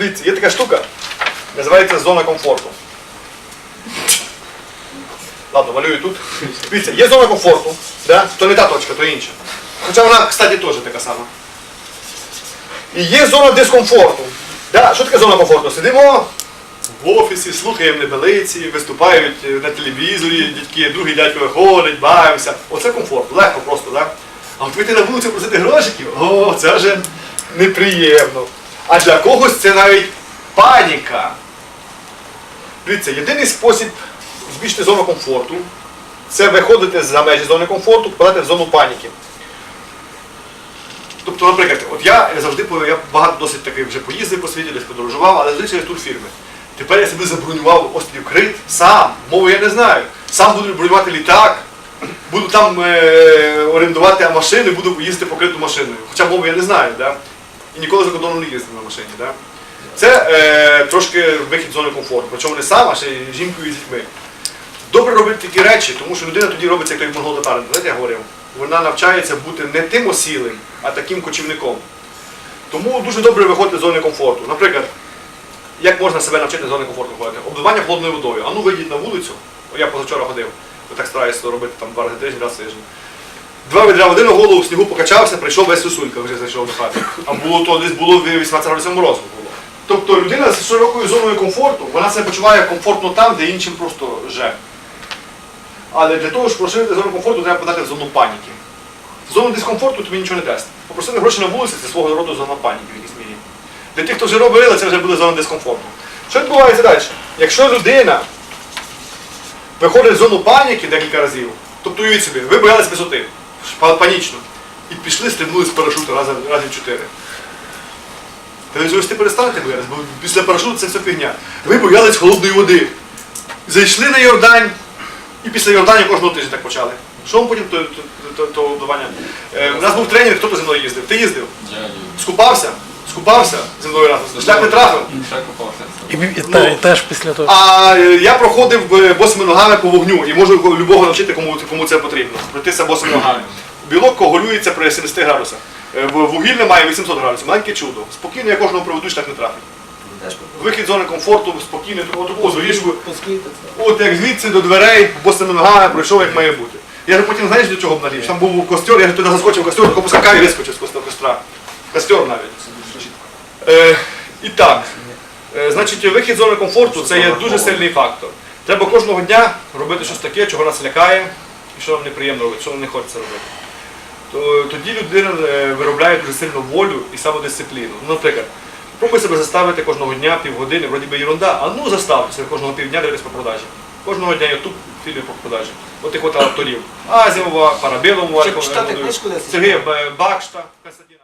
Дивіться, є така штука, називається зона комфорту. Ладно, малюю тут. Дивіться, є зона комфорту, да? то не та точка, то інша. Хоча вона, кстати, теж така сама. І є зона дискомфорту. Да? Що таке зона комфорту? Сидимо в офісі, слухаємо небелиці, виступають на телевізорі, дядьки, другий дядько виходить, бавимося. Оце комфорт, легко просто, так? А от вийти на вулицю просити грошиків, о, це вже неприємно. А для когось це навіть паніка. Дивіться, єдиний спосіб збільшити зону комфорту це виходити за межі зони комфорту, попадати в зону паніки. Тобто, наприклад, от я завжди я багато досить таки вже поїздив по світі, десь подорожував, але завжди через турфірми. Тепер я собі забронював острів Крит сам, мови я не знаю. Сам буду бронювати літак, буду там е, орендувати машини, буду їздити покриту машиною. Хоча мови я не знаю, да? І ніколи за кордоном не їздив на машині. Да? Це е, трошки вихід з зони комфорту. Причому не сам, а ще й жінкою і з дітьми. Добре робити такі речі, тому що людина тоді робиться як той монгол. Знаєте, я говорив, вона навчається бути не тим осілим, а таким кочівником. Тому дуже добре виходити з зони комфорту. Наприклад, як можна себе навчити з зони комфорту ходити? Обливання холодною водою. А ну вийдіть на вулицю. Я позавчора ходив, я так стараюся робити там два рази тиждень, раз тиждень. Два відра води на голову в снігу покачався, прийшов весь сусулька, вже зайшов до хати. А було то десь було 18 градусів морозу було. Тобто людина з широкою зоною комфорту, вона себе почуває комфортно там, де іншим просто же. Але для того, щоб розширити зону комфорту, треба подати в зону паніки. В зону дискомфорту тобі нічого не дасть. Попросити гроші на вулиці це свого роду зона паніки в якійсь мірі. Для тих, хто вже робили, це вже буде зона дискомфорту. Що відбувається далі? Якщо людина виходить в зону паніки декілька разів, тобто уявіть собі, ви боялись висоти, панічно, і пішли, стрибнули з парашуту разів, разів чотири. Та ви ж перестанете боятися, бо після парашуту це все фігня. Ви боялись холодної води. Зайшли на Йордань, і після Йордані кожного тижня так почали. Що вам потім то, то? Е, у нас був тренер, хто то зі мною їздив? Ти їздив? Я Скупався? Скупався зі мною разом. Шлях не трафив. так купався. І, і, та- і теж після того. А е, я проходив е, босими ногами по вогню і можу любого навчити, кому, кому це потрібно. Пройтися босими ногами. Білок коагулюється при 70 градусах. Е, Вугілля має 800 градусів. Маленьке чудо. Спокійно я кожного проведу, шлях не трафить. Вихід з зони комфорту, спокійно, таку таку доріжку. От як звідси до дверей, босими ногами пройшов, як має бути. Я ж потім, знаєш, до чого б наліз? Там був костер, я ж туди заскочив костер, поскакав і вискочив з костра- костра. Костер навіть. Е, і так, е, значить, вихід з зони комфорту це є дуже сильний фактор. Треба кожного дня робити щось таке, чого нас лякає, і що нам неприємно робити, що нам не хочеться робити. Тоді людина е, виробляє дуже сильну волю і самодисципліну. Ну, наприклад, пробуй себе заставити кожного дня півгодини, вроді би ерунда, а ну заставтеся кожного півдня дивитися по продажі. Кожного дня ютуб фільми по продажі. От тих авторів. Азімова, десь? Сергія Бакшта, Константина.